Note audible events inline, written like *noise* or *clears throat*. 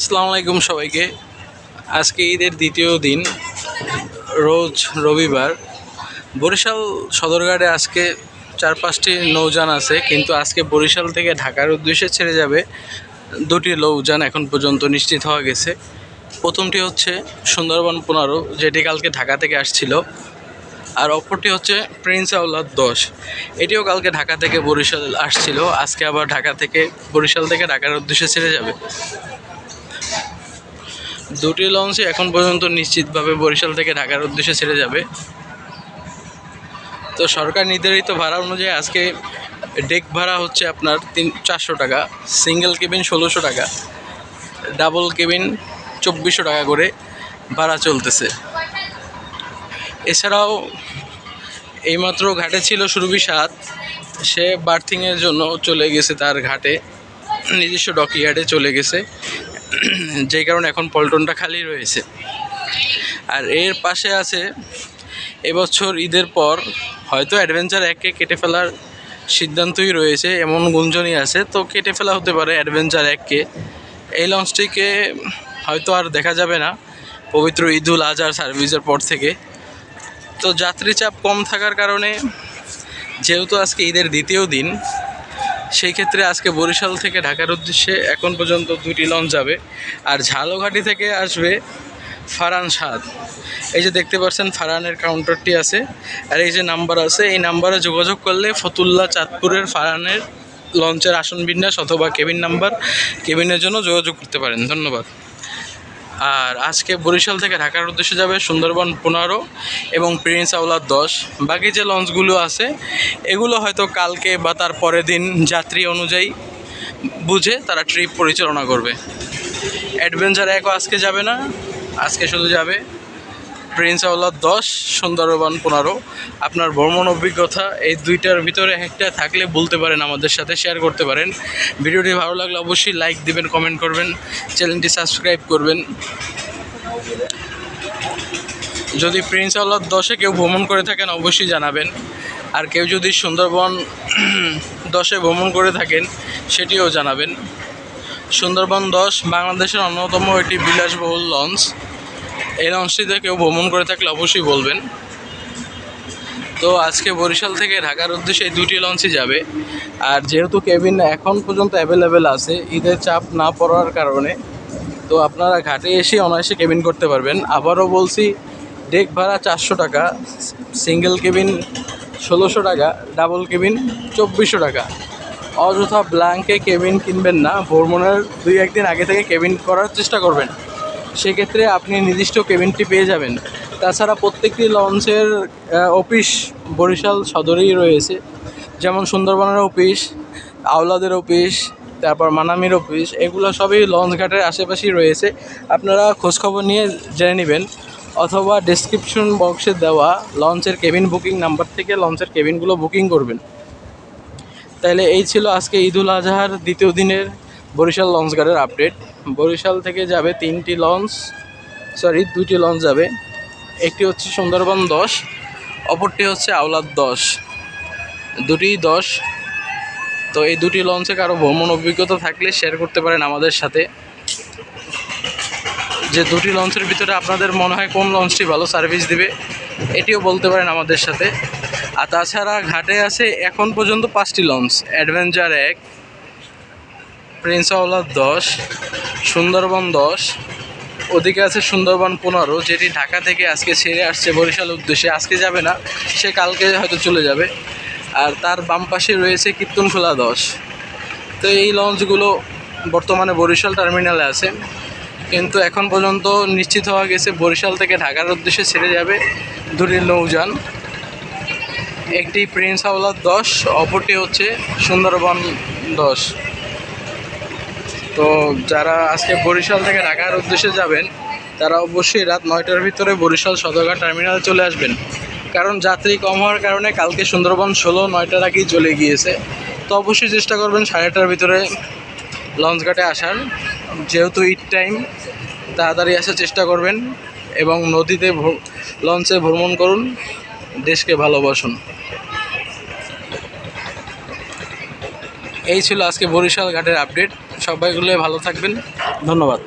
আসসালামু আলাইকুম সবাইকে। আজকে ঈদের দ্বিতীয় দিন, রোজ রবিবার। বরিশাল সদরঘাটে আজকে চার পাঁচটি নৌযান আছে, কিন্তু আজকে বরিশাল থেকে ঢাকার উদ্দেশ্যে ছেড়ে যাবে দুটি নৌযান এখন পর্যন্ত নিশ্চিত হওয়া গেছে। প্রথমটি হচ্ছে সুন্দরবন পনেরো, যেটি কালকে ঢাকা থেকে আসছিল। আর অপরটি হচ্ছে প্রিন্স আউলাদ দশ, এটিও কালকে ঢাকা থেকে বরিশাল আসছিল। আজকে আবার ঢাকা থেকে বরিশাল থেকে ঢাকার উদ্দেশ্যে ছেড়ে যাবে। দুটি লঞ্চই এখন পর্যন্ত নিশ্চিতভাবে বরিশাল থেকে ঢাকার উদ্দেশ্যে ছেড়ে যাবে। তো সরকার নির্ধারিত ভাড়া অনুযায়ী আজকে ডেক ভাড়া হচ্ছে আপনার তিন, চারশো টাকা সিঙ্গেল কেবিন ষোলোশো টাকা ডাবল কেবিন চব্বিশশো টাকা করে ভাড়া চলতেছে। এছাড়াও এইমাত্র ঘাটে ছিল সুরভি সাত, সে বার্থিংয়ের জন্য চলে গেছে তার ঘাটে, নিজস্ব ডকিয়ার্ডে চলে গেছে। *clears throat* যেই কারণে এখন পল্টনটা খালি রয়েছে। আর এর পাশে আছে, এবছর ঈদের পর হয়তো অ্যাডভেঞ্চার একে কেটে ফেলার সিদ্ধান্তই রয়েছে, এমন গুঞ্জনই আছে। তো কেটে ফেলা হতে পারে অ্যাডভেঞ্চার এককে এই লঞ্চটিকে হয়তো আর দেখা যাবে না পবিত্র ঈদুল আজহার সার্ভিসের পর থেকে। তো যাত্রী চাপ কম থাকার কারণে, যেহেতু আজকে ঈদের দ্বিতীয় দিন সেই ক্ষেত্রে আজকে বরিশাল থেকে ঢাকার উদ্দেশ্যে এখন পর্যন্ত দুটি লঞ্চ যাবে। আর ঝালঘাটি থেকে আসবে ফারান সাদ। এই যে দেখতে পাচ্ছেন ফারানের কাউন্টারটি আছে। আর এই যে নাম্বার আছে, এই নাম্বারে যোগাযোগ করলে ফতুল্লা চাঁদপুরের ফারানের লঞ্চের আসন বিন্যাস অথবা কেবিন নাম্বার কেবিনের জন্য যোগাযোগ করতে পারেন। ধন্যবাদ। আর আজকে বরিশাল থেকে ঢাকার উদ্দেশ্যে যাবে সুন্দরবন পনেরো এবং প্রিন্স আউলার দশ। বাকি যে লঞ্চগুলো আছে, এগুলো হয়তো কালকে বা তার পরের দিন যাত্রী অনুযায়ী বুঝে তারা ট্রিপ পরিচালনা করবে। অ্যাডভেঞ্চার একও আজকে যাবে না, আজকে শুধু যাবে প্রিন্স আউলার দশ, সুন্দরবন পনেরো। আপনার ভ্রমণ অভিজ্ঞতা, এই দুইটার ভিতরে একটা থাকলে বলতে পারেন, আমাদের সাথে শেয়ার করতে পারেন। ভিডিওটি ভালো লাগলে অবশ্যই লাইক দিবেন কমেন্ট করবেন চ্যানেলটি সাবস্ক্রাইব করবেন। যদি প্রিন্স আউলার দশে কেউ ভ্রমণ করে থাকেন, অবশ্যই জানাবেন। আর কেউ যদি সুন্দরবন *clears throat* দশে ভ্রমণ করে থাকেন, সেটিও জানাবেন। সুন্দরবন দশ, বাংলাদেশের অন্যতম একটি বিলাসবহুল লঞ্চ এই লঞ্চটিতে কেউ ভ্রমণ করে থাকলে অবশ্যই বলবেন। তো আজকে বরিশাল থেকে ঢাকার উদ্দেশ্যে এই দুটি লঞ্চই যাবে। আর যেহেতু কেবিন এখন পর্যন্ত অ্যাভেলেবেল আছে, ঈদের চাপ না পড়ার কারণে, তো আপনারা ঘাটে এসে অনায়াসে কেবিন করতে পারবেন। আবারও বলছি, ডেক ভাড়া চারশো টাকা সিঙ্গেল কেবিন ষোলোশো টাকা ডাবল কেবিন চব্বিশশো টাকা। অযথা ব্ল্যাঙ্কে কেবিন কিনবেন না, ভ্রমণের দুই একদিন আগে থেকে কেবিন করার চেষ্টা করবেন। সেক্ষেত্রে আপনি নির্দিষ্ট কেবিনটি পেয়ে যাবেন। তাছাড়া প্রত্যেকটি লঞ্চের অফিস বরিশাল সদরেই রয়েছে। যেমন সুন্দরবনের অফিস আওলাদের অফিস তারপর মানামির অফিস এগুলো সবই লঞ্চ ঘাটের আশেপাশেই রয়েছে। আপনারা খোঁজখবর নিয়ে জেনে নেবেন। অথবা ডেসক্রিপশন বক্সে দেওয়া লঞ্চের কেবিন বুকিং নাম্বার থেকে লঞ্চের কেবিনগুলো বুকিং করবেন। তাহলে এই ছিল আজকে ঈদুল আজহার দ্বিতীয় দিনের বরিশাল লঞ্চ ঘাটের আপডেট বরিশাল থেকে যাবে তিনটি লঞ্চ সরি দুইটি লঞ্চ যাবে। একটি হচ্ছে সুন্দরবন দশ, অপরটি হচ্ছে আওলাদ দশ। দুটি দশ। তো এই দুটি লঞ্চে কারও ভ্রমণ অভিজ্ঞতা থাকলে শেয়ার করতে পারেন আমাদের সাথে। যে দুটি লঞ্চের ভিতরে আপনাদের মনে হয় কোন লঞ্চটি ভালো সার্ভিস দিবে, এটিও বলতে পারেন আমাদের সাথে। আর তাছাড়া ঘাটে আছে এখন পর্যন্ত পাঁচটি লঞ্চ অ্যাডভেঞ্চার এক প্রিন্স আওলাদ দশ, সুন্দরবন দশ, ওদিকে আছে সুন্দরবন পনেরো, যেটি ঢাকা থেকে আজকে ছেড়ে আসছে বরিশাল উদ্দেশ্যে। আজকে যাবে না, সে কালকে হয়তো চলে যাবে। আর তার বাম পাশে রয়েছে কীর্তনখোলা দশ। তো এই লঞ্চগুলো বর্তমানে বরিশাল টার্মিনালে আছে। কিন্তু এখন পর্যন্ত নিশ্চিত হওয়া গেছে বরিশাল থেকে ঢাকার উদ্দেশ্যে ছেড়ে যাবে দুটি নৌযান। একটি প্রিন্স হাওলার দশ, অপরটি হচ্ছে সুন্দরবন দশ। তো যারা আজকে বরিশাল থেকে ঢাকার উদ্দেশ্যে যাবেন, তারা অবশ্যই রাত নয়টার ভিতরে বরিশাল সদরঘাট টার্মিনালে চলে আসবেন। কারণ যাত্রী কম হওয়ার কারণে কালকে সুন্দরবন ষোলো নয়টার আগেই চলে গিয়েছে। তো অবশ্যই চেষ্টা করবেন সাড়ে আটটার ভিতরে লঞ্চ ঘাটে আসার। যেহেতু ইট টাইম, তাড়াতাড়ি আসার চেষ্টা করবেন এবং নদীতে লঞ্চে ভ্রমণ করুন, দেশকে ভালোবাসুন। এই ছিল আজকে বরিশাল ঘাটের আপডেট। সবাইগুলো ভালো থাকবেন। ধন্যবাদ।